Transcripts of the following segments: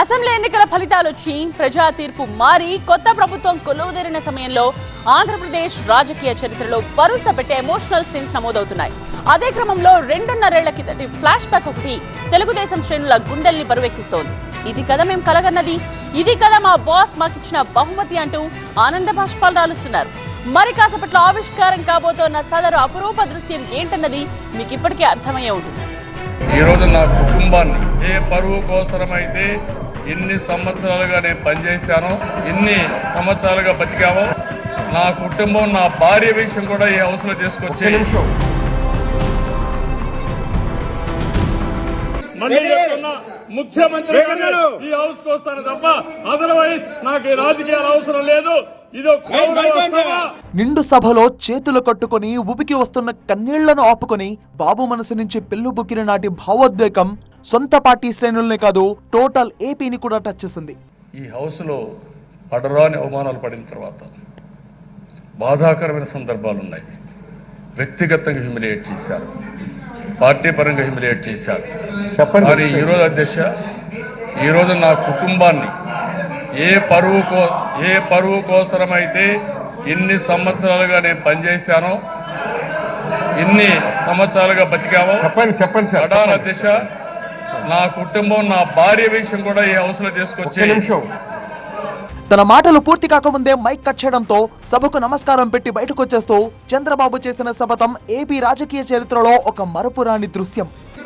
Assembly ఎన్నికల ఫలితాలు వచ్చి ప్రజా తీర్పు మారి కొత్త ప్రభుత్వం కొలువుదేరిన సమయంలో ఆంధ్రప్రదేశ్ రాజకీయ చరిత్రలో వరుస పెట్టే ఎమోషనల్ సీన్స్ నమోదవుతున్నాయి. అదే క్రమంలో రెండున్నరేళ్ళ కిందటి ఫ్లాష్ బ్యాక్ ఒకటి తెలుగుదేశం శ్రేణుల గుండెల్ని బరువెక్కిస్తోంది. ఇది కదా మేం కలగన్నది. ఇది కదా మా బాస్ మాకిచ్చిన బహుమతి అంటూ ఆనంద బాష్పాలు రాలుస్తున్నారు. మరి కాసేపట్లో ఆవిష్కారం కాబోతోన్న సదరు అపురూప దృశ్యం ఏంటన్నది మీకు ఇప్పటికే అర్థమయ్యే ఉంటుంది. ఈ రోజు నా కుటుంబాన్ని ఏ పరువు కోసరమైతే ఎన్ని సంవత్సరాలుగా నేను పనిచేశానో ఎన్ని సంవత్సరాలుగా బతికామో నా కుటుంబం నా భార్య విషయం కూడా ఈ హౌస్లో తీసుకొచ్చి ముఖ్యమంత్రి. ఈ హౌస్కు వస్తాను తప్ప అదర్వైజ్ నాకు ఈ రాజకీయాలు అవసరం లేదు. నిండు సభలో చేతులు కట్టుకొని ఉబికి వస్తున్న కన్నీళ్ళను ఆపుకొని బాబు మనసు నుంచి పెళ్ళు బుక్కిన నాటి భావోద్వేగం సొంత పార్టీ శ్రేణుల్నే కాదు టోటల్ ఏపీని కూడా టచ్ చేసింది ఈ హౌస్లో పడరాని అవమానాలు పడిన తర్వాత బాధాకరమైన సందర్భాలు ఉన్నాయి వ్యక్తిగతంగా హ్యూమిలియేట్ చేశారు పార్టీ పరంగా హ్యూమిలియేట్ చేశారు చెప్పండి. మరి ఈరోజు అధ్యక్ష ఈరోజు నా కుటుంబాన్ని ఏ పరువు కో ఏ పరువు కోసమైతే ఎన్ని సంవత్సరాలుగా నేను పనిచేశానో ఎన్ని సంవత్సరాలుగా బతికామో చెప్పండి చెప్పండి సార్. దిశ నా కుటుంబం నా భార్య విషయం కూడా ఈ ఒక్క తీసుకొచ్చి నిమిషం. తన మాటలు పూర్తి కాకముందే మైక్ కట్ చేయడంతో సభకు నమస్కారం పెట్టి బయటకు వచ్చేస్తూ చంద్రబాబు చేసిన శపథం ఏపీ రాజకీయ చరిత్రలో ఒక మరపురాని దృశ్యం.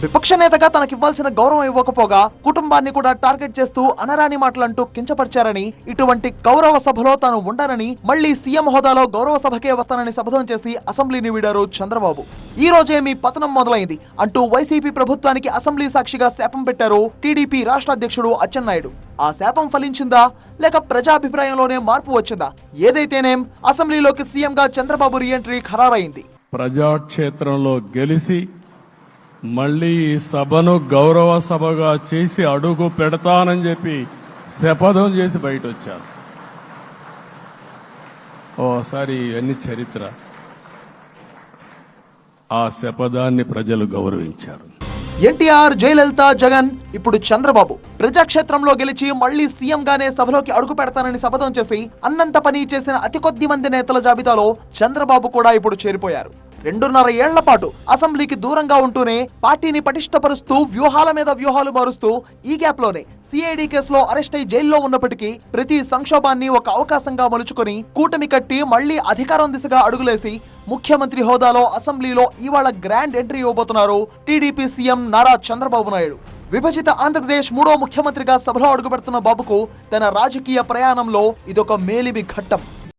విపక్ష నేతగా తనకివ్వాల్సిన గౌరవం ఇవ్వకపోగా కుటుంబాన్ని కూడా టార్గెట్ చేస్తూ అనరాని మాటలంటూ కించపరిచారని ఇటువంటి గౌరవ సభలో తాను ఉండనని మళ్ళీ సీఎం హోదాలో గౌరవ సభకే వస్తానని శపథం చేసి అసెంబ్లీని వీడారు చంద్రబాబు. ఈ రోజే మీ పతనం మొదలైంది అంటూ వైసీపీ ప్రభుత్వానికి అసెంబ్లీ సాక్షిగా శాపం పెట్టారు టీడీపీ రాష్ట్ర అధ్యక్షుడు అచ్చెన్నాయుడు. ఆ శాపం ఫలించిందా లేక ప్రజాభిప్రాయంలోనే మార్పు వచ్చిందా? ఏదైతేనేం అసెంబ్లీలోకి సీఎంగా చంద్రబాబు రీఎంట్రీ ఖరారైంది. ప్రజాక్షేత్రంలో గెలిచి మళ్ళీ ఈ సభను గౌరవ సభగా చేసి అడుగు పెడతానని చెప్పి శపథం చేసి బయట వచ్చారు ఓసారి ఇవన్నీ చరిత్ర. ఆ శపథాన్ని ప్రజలు గౌరవించారు. ఎన్టీఆర్ జయలలిత జగన్ ఇప్పుడు చంద్రబాబు. ప్రజాక్షేత్రంలో గెలిచి మళ్ళీ సీఎం గానే సభలోకి అడుగు పెడతానని శపథం చేసి అన్నంత పని చేసిన అతి కొద్ది మంది నేతల జాబితాలో చంద్రబాబు కూడా ఇప్పుడు చేరిపోయారు. రెండున్నర ఏళ్ళ పాటు అసెంబ్లీకి దూరంగా ఉంటూనే పార్టీని పటిష్టపరుస్తూ వ్యూహాల మీద వ్యూహాలు మారుస్తూ ఈ గ్యాప్లోనే సిఐడి కేసులో అరెస్ట్ అయి జైల్లో ఉన్నప్పటికీ ప్రతి సంక్షోభాన్ని ఒక అవకాశంగా మలుచుకొని కూటమి కట్టి మళ్ళీ అధికారం దిశగా అడుగులేసి ముఖ్యమంత్రి హోదాలో అసెంబ్లీలో ఇవాళ గ్రాండ్ ఎంట్రీ ఇవ్వబోతున్నారు టీడీపీ సీఎం నారా చంద్రబాబు నాయుడు. విభజిత ఆంధ్రప్రదేశ్ మూడో ముఖ్యమంత్రిగా సభలో అడుగుపెడుతున్న బాబుకు తన రాజకీయ ప్రయాణంలో ఇదొక మేలిమి ఘట్టం.